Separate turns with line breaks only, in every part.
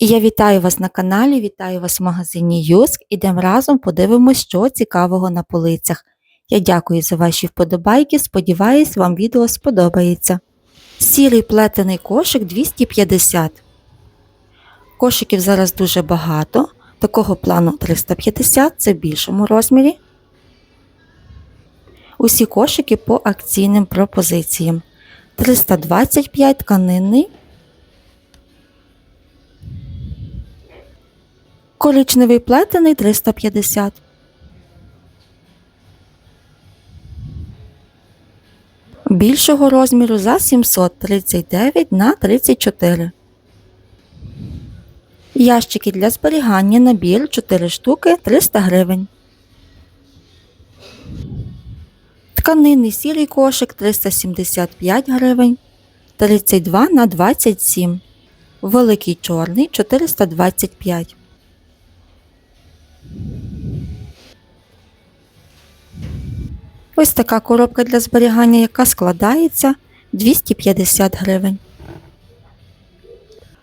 І я вітаю вас на каналі, вітаю вас в магазині Юск. Ідемо разом подивимось, що цікавого на полицях. Я дякую за ваші вподобайки, сподіваюсь, вам відео сподобається. Сірий плетений кошик 250. Кошиків зараз дуже багато. Такого плану 350, це в більшому розмірі. Усі кошики по акційним пропозиціям. 325 тканинний. Коричневий плетений 350. Більшого розміру за 739 на 34. Ящики для зберігання набір 4 штуки 300 гривень. Тканинний сірий кошик 375 гривень. 32 на 27. Великий чорний 425. Ось така коробка для зберігання, яка складається 250 гривень.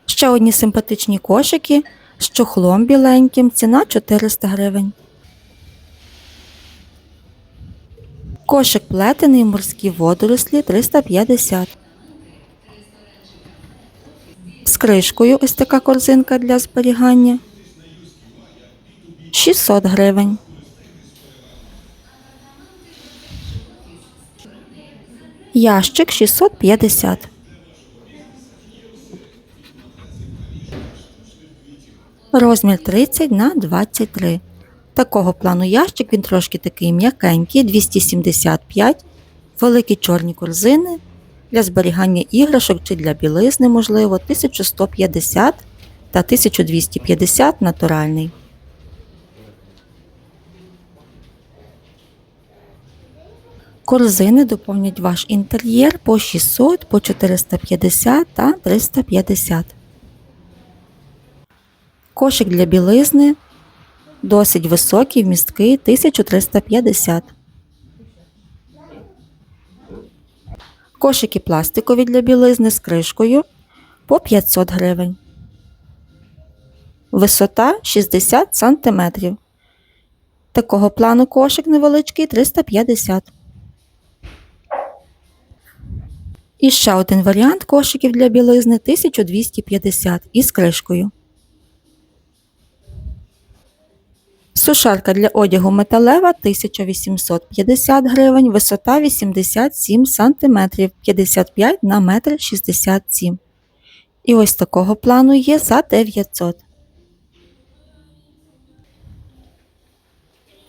Ще одні симпатичні кошики з чохлом біленьким, ціна 400 гривень. Кошик плетений морські водорослі 350. З кришкою ось така корзинка для зберігання 600 гривень. Ящик 650. Розмір 30 на 23. Такого плану ящик, він трошки такий м'якенький, 275, великі чорні корзини для зберігання іграшок чи для білизни, можливо, 1150 та 1250 натуральний. Корзини доповнять ваш інтер'єр по 600, по 450 та 350. Кошик для білизни досить високий, вмісткий 1350. Кошики пластикові для білизни з кришкою по 500 гривень. Висота 60 см. Такого плану кошик невеличкий 350 І ще один варіант кошиків для білизни 1250 із кришкою. Сушарка для одягу металева 1850 гривень, висота 87 см 55 на 1,67 м. І ось такого плану є за 900.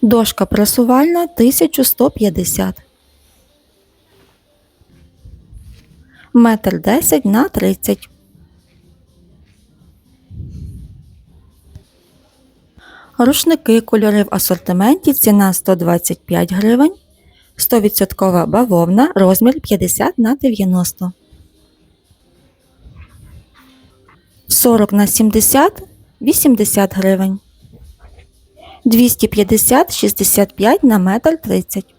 Дошка пресувальна 1150. Метр 10 на 30. Рушники кольори в асортименті ціна 125 гривень. 100% бавовна розмір 50 на 90. 40 на 70 80 гривень. 250 65 на метр 30.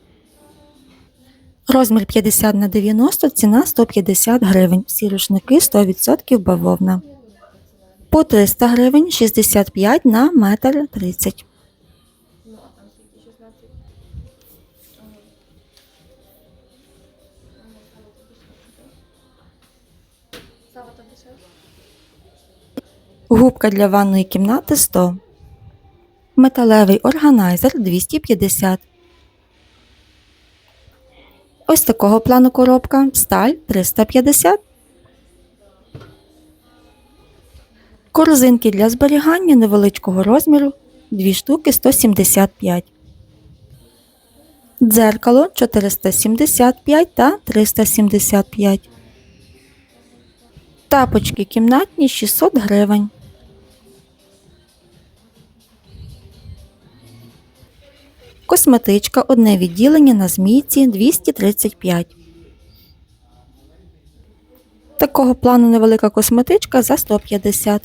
Розмір 50 на 90, ціна 150 гривень. Всі рушники 100% бавовна. По 300 гривень 65 на метр 30. Губка для ванної кімнати 100. Металевий органайзер 250. Ось такого плану коробка. Сталь 350. Корзинки для зберігання невеличкого розміру 2 штуки 175. Дзеркало 475 та 375. Тапочки кімнатні 600 гривень. Косметичка одне відділення на змійці 235. Такого плану невелика косметичка за 150.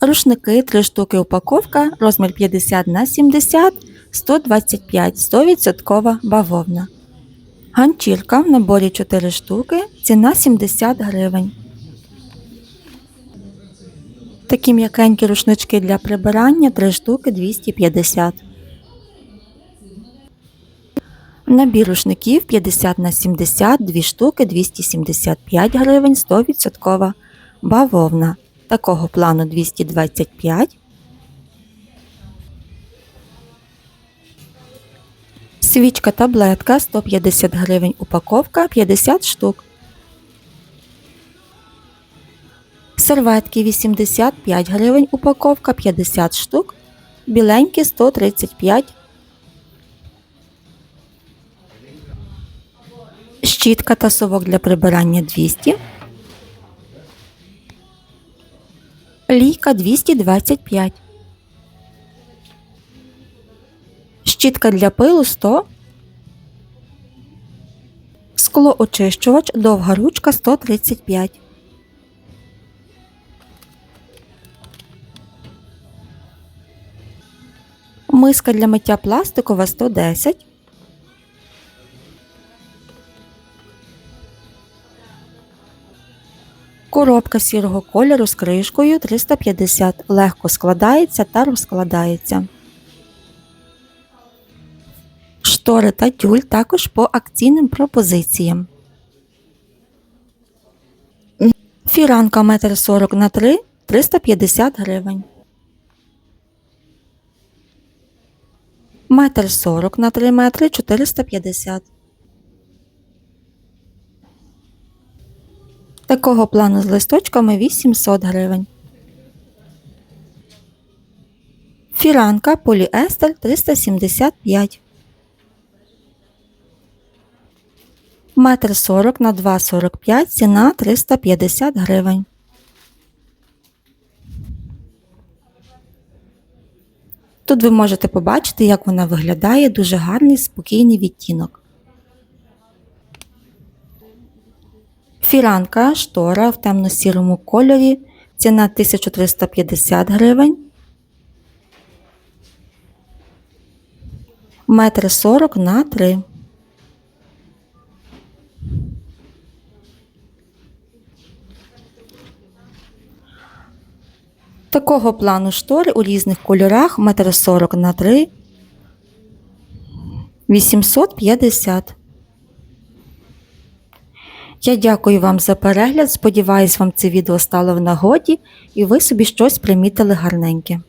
Рушники 3 штуки упаковка, розмір 50 на 70, 125, 100% бавовна. Ганчірка в наборі 4 штуки, ціна 70 гривень. Такі м'якенькі рушнички для прибирання 3 штуки 250. Набір рушників 50 на 70, 2 штуки 275 гривень, 100% бавовна. Такого плану 225. Свічка таблетка 150 гривень упаковка 50 штук. Серветки 85 гривень упаковка 50 штук. Біленькі 135 Щітка та совок для прибирання 200. Лійка 225. Щітка для пилу 100. Склоочищувач довга ручка 135. Миска для миття пластикова 110. Коробка сірого кольору з кришкою 350 легко складається та розкладається. Штори та тюль також по акційним пропозиціям. Фіранка 1,40 на 3 350 гривень. Метр 40 на 3 метри 450. Такого плану з листочками 800 гривень. Фіранка поліестер 375. Метр 40 на 2,45 ціна 350 гривень. Тут ви можете побачити, як вона виглядає, дуже гарний спокійний відтінок. Фіранка штора в темно-сірому кольорі. Ціна 1350 гривень. Метр 40 на 3. Такого плану штори у різних кольорах метр 40 на 3 850. Я дякую вам за перегляд. Сподіваюсь, вам це відео стало в нагоді і ви собі щось примітили гарненьке.